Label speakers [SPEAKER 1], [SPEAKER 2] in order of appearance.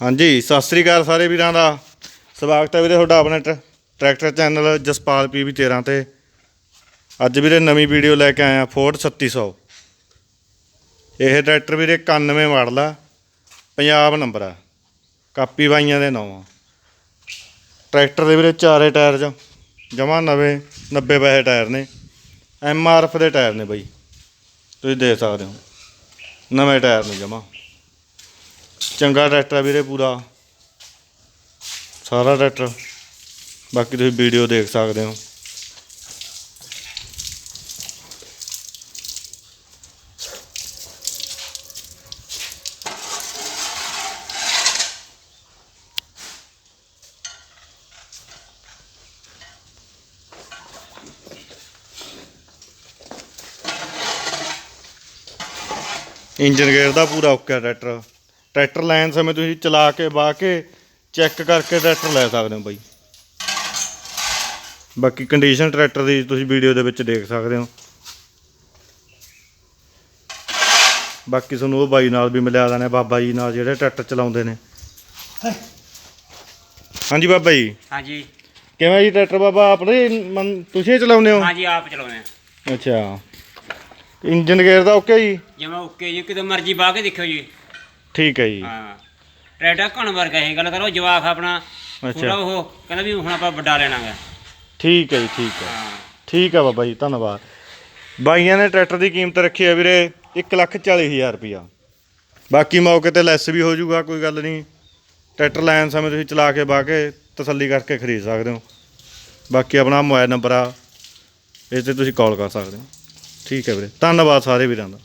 [SPEAKER 1] ਹਾਂਜੀ, ਸਤਿ ਸ੍ਰੀ ਅਕਾਲ ਸਾਰੇ ਵੀਰਾਂ ਦਾ। ਸਵਾਗਤ ਹੈ ਵੀਰੇ ਤੁਹਾਡਾ ਆਪਣੇ ਟਰ- ਟਰੈਕਟਰ ਚੈਨਲ ਜਸਪਾਲ ਪੀਵੀ 13 ਤੇ। ਅੱਜ ਵੀਰੇ ਨਵੀਂ ਵੀਡੀਓ ਲੈ ਕੇ ਆਇਆ ਫੋਰਡ 3600 ਇਹ ਟਰੈਕਟਰ ਵੀਰੇ 91 ਮਾਡਲ ਆ ਪੰਜਾਬ ਨੰਬਰ ਆ, ਕਾਪੀ ਬਾਈਆਂ ਦੇ ਨਾਂ ਟਰੈਕਟਰ ਦੇ ਵੀਰੇ ਚਾਰੇ ਟਾਇਰ ਜ ਜਮਾ ਨਵੇਂ 90 ਪੈਸੇ ਟਾਇਰ ਨੇ। ਐਮ ਆਰ ਐਫ ਦੇ ਟਾਇਰ ਨੇ ਬਾਈ। ਤੁਸੀਂ ਦੇਖ ਸਕਦੇ ਹੋ, ਨਵੇਂ ਟਾਇਰ ਨੇ ਜਮਾ। ਚੰਗਾ ਟਰੈਕਟਰ ਆ ਵੀਰੇ ਪੂਰਾ। ਸਾਰਾ ਟਰੈਕਟਰ ਬਾਕੀ ਤੁਸੀਂ ਵੀਡੀਓ ਦੇਖ ਸਕਦੇ ਹੋ। ਇੰਜਨ ਗੇਅਰ ਦਾ ਪੂਰਾ ਓਕੇ ਟਰੈਕਟਰ ਟਰੈਕਟਰ ਲੈਣ ਸਮੇਂ ਤੁਸੀਂ ਚਲਾ ਕੇ ਬਾਹ ਕੇ ਚੈੱਕ ਕਰਕੇ ਟਰੈਕਟਰ ਲੈ ਸਕਦੇ ਹੋ ਬਾਈ। ਬਾਕੀ ਕੰਡੀਸ਼ਨ ਟਰੈਕਟਰ ਦੀ ਤੁਸੀਂ ਵੀਡੀਓ ਦੇ ਵਿੱਚ ਦੇਖ ਸਕਦੇ ਹੋ। ਬਾਕੀ ਤੁਹਾਨੂੰ ਉਹ ਬਾਈ ਨਾਲ ਵੀ ਮਿਲਿਆ ਦਾਨੇ ਬਾਬਾ ਜੀ ਨਾਲ ਜਿਹੜੇ ਟਰੈਕਟਰ ਚਲਾਉਂਦੇ ਨੇ। ਹਾਂਜੀ ਬਾਬਾ ਜੀ।
[SPEAKER 2] ਹਾਂਜੀ।
[SPEAKER 1] ਕਿਵੇਂ ਜੀ ਟਰੈਕਟਰ ਬਾਬਾ ਆਪਣੇ ਮਨ- ਤੁਸੀਂ ਹੀ ਚਲਾਉਂਦੇ ਹੋ?
[SPEAKER 2] ਹਾਂਜੀ ਆਪ ਚਲਾਉਣੇ ਆ
[SPEAKER 1] ਅੱਛਾ। ਇੰਜਨ ਗੇਅਰ ਦਾ ਓਕੇ ਜੀ?
[SPEAKER 2] ਜਿਵੇਂ ਓਕੇ ਜੀ ਕਿਤੇ ਮਰਜ਼ੀ ਬਾਹ ਕੇ ਦੇਖਿਓ ਜੀ।
[SPEAKER 1] ਠੀਕ ਹੈ ਜੀ।
[SPEAKER 2] ਹਾਂ। ਟਰੈਕਟਰ ਕਣ ਵਰਗਾ ਇਹ ਗੱਲ ਕਰੋ ਜਵਾਕ ਆਪਣਾ। ਪੂਰਾ ਉਹ ਕਹਿੰਦਾ ਵੀ ਹੁਣ ਆਪਾਂ ਵੱਡਾ ਲੈਣਾ ਗਾ
[SPEAKER 1] ਠੀਕ ਹੈ ਜੀ ਠੀਕ ਹੈ।
[SPEAKER 2] ਹਾਂ।
[SPEAKER 1] ਠੀਕ ਆ ਬਾਬਾ ਜੀ ਧੰਨਵਾਦ। ਬਾਈਆਂ ਨੇ ਟਰੈਕਟਰ ਦੀ ਕੀਮਤ ਰੱਖੀ ਹੈ ਵੀਰੇ 140000 ਰੁਪਿਆ ਬਾਕੀ ਮੌਕੇ ਤੇ ਲੈਸ ਵੀ ਹੋ ਜਾਊਗਾ ਕੋਈ ਗੱਲ ਨਹੀਂ। ਟਰੈਕਟਰ ਲੈਣ ਸਮੇਂ ਤੁਸੀਂ ਚਲਾ ਕੇ ਬਾਹ ਕੇ ਤਸੱਲੀ ਕਰਕੇ ਖਰੀਦ ਸਕਦੇ ਹੋ। ਬਾਕੀ ਆਪਣਾ ਮੋਬਾਈਲ ਨੰਬਰ ਆ ਇਸ ਤੇ ਤੁਸੀਂ ਕਾਲ ਕਰ ਸਕਦੇ ਹੋ। ਠੀਕ ਹੈ ਵੀਰੇ ਧੰਨਵਾਦ ਸਾਰੇ ਵੀਰਾਂ ਦਾ।